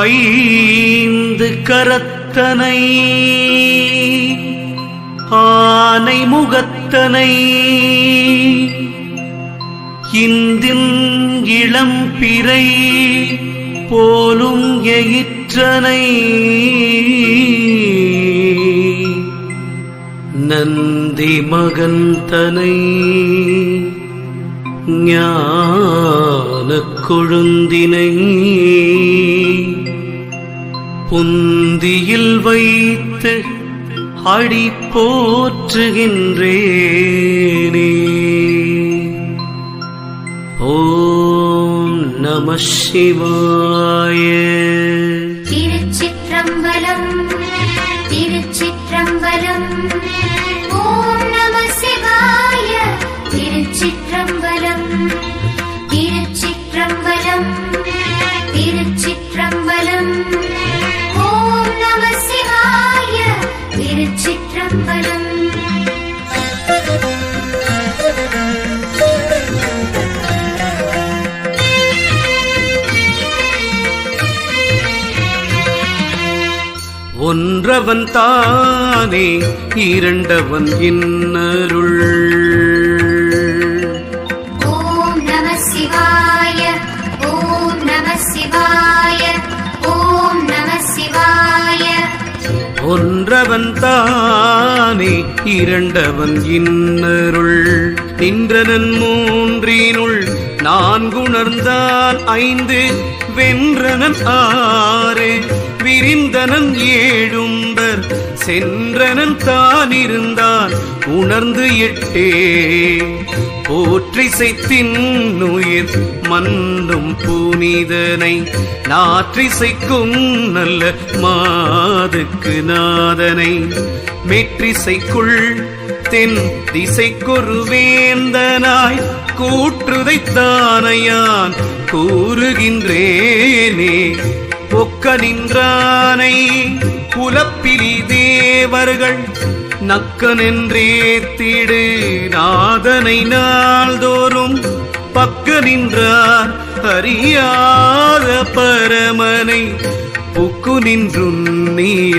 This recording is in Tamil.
ஐந்து கரத்தனை ஆனை முகத்தனை இந்தின் இளம் பிறை போலும் எயிற்றனை. நந்தி மகந்தனை ஞான கொழுந்தினை புந்தியில் வைத்து அடி போற்றுகின்றேனே. ஓம் நம சிவாய. திருச்சிற்றம்பலம் திருச்சிற்றம்பலம் திருச்சிற்றம்பலம் ஒன்றவன் தானே இரண்டவன் இன்னருள். ஒன்றவன் தானே இரண்டவன் இன்னருள். நின்றனன் மூன்றினுள் நான்குணர்ந்தான் ஐந்து வென்றனன் ஆறு விரிந்தனன் ஏழும்பர் சென்றனன் தான் இருந்தான் உணர்ந்து எட்டே. போற்றிசைத்தின் உயிர் மன்னும் புனிதனை நாற்றிசைக்கும் நல்ல மாதுக்கு நாதனை. மெற்றிசைக்குள் தென் திசைக்கொரு வேந்தனாய் கூற்றுதைத்தானையான் கூறுகின்றேனே. ஒக்க நின்றானை புலப்பிலி தேவர்கள் நக்கனென்றே திடு. நாதனை நாள்தோறும் பக்க நின்றார் அறியாத பரமனை. புக்கு நின்றும் நீ